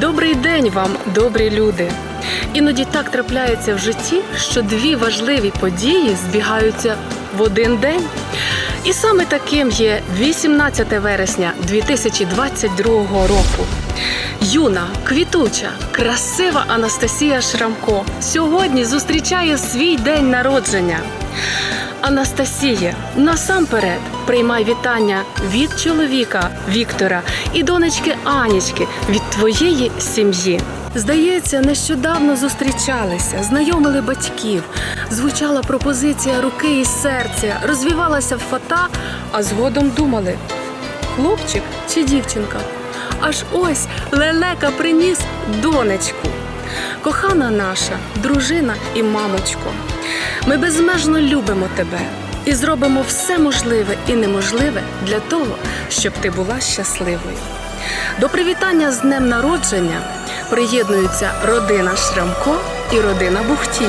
Добрий день вам, добрі люди! Іноді так трапляється в житті, що дві важливі події збігаються в один день. І саме таким є 18 вересня 2022 року. Юна, квітуча, красива Анастасія Шрамко сьогодні зустрічає свій день народження. Анастасія, насамперед приймай вітання від чоловіка Віктора і донечки Анічки від твоєї сім'ї. Здається, нещодавно зустрічалися, знайомили батьків, звучала пропозиція руки і серця, розвівалася фата, а згодом думали: хлопчик чи дівчинка? Аж ось лелека приніс донечку. Кохана наша, дружина і мамочко, ми безмежно любимо тебе і зробимо все можливе і неможливе для того, щоб ти була щасливою. До привітання з днем народження приєднуються родина Шрамко і родина Бухтій.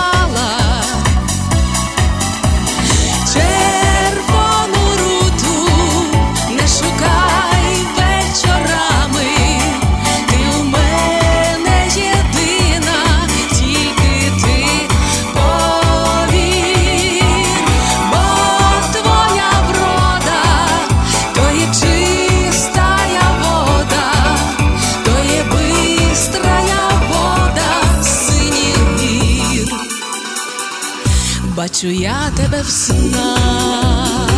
Бачу я тебе в снах,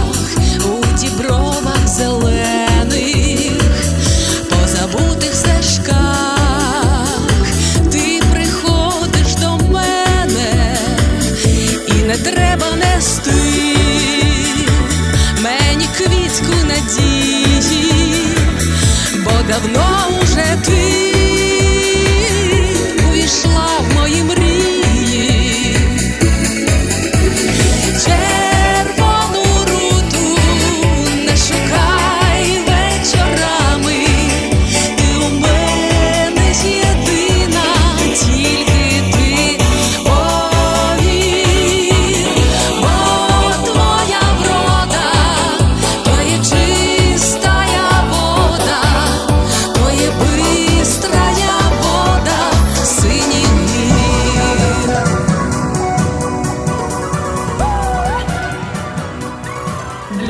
у дібровах зелених, по забутих ти приходиш до мене, і не треба нести мені квітку надії, бо давно уже ти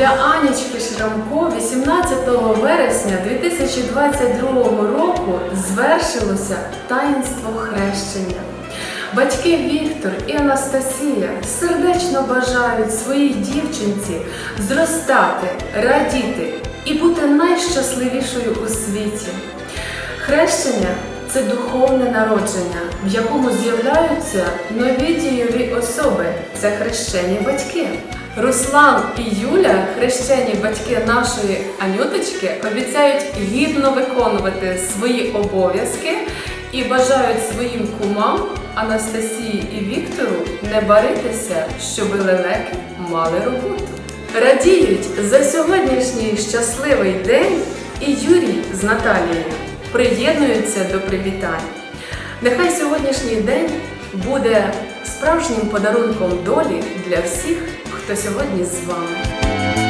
Для Анічки Шрамко 18 вересня 2022 року звершилося таїнство хрещення. Батьки Віктор і Анастасія сердечно бажають своїй дівчинці зростати, радіти і бути найщасливішою у світі. Хрещення це духовне народження, в якому з'являються нові дієві особи. Це хрещені батьки. Руслан і Юля, хрещені батьки нашої Анюточки, обіцяють гідно виконувати свої обов'язки і бажають своїм кумам Анастасії і Віктору не баритися, щоби лелеки мали роботу. Радіють за сьогоднішній щасливий день і Юрій з Наталією приєднуються до привітань. Нехай сьогоднішній день буде справжнім подарунком долі для всіх, хто сьогодні з вами.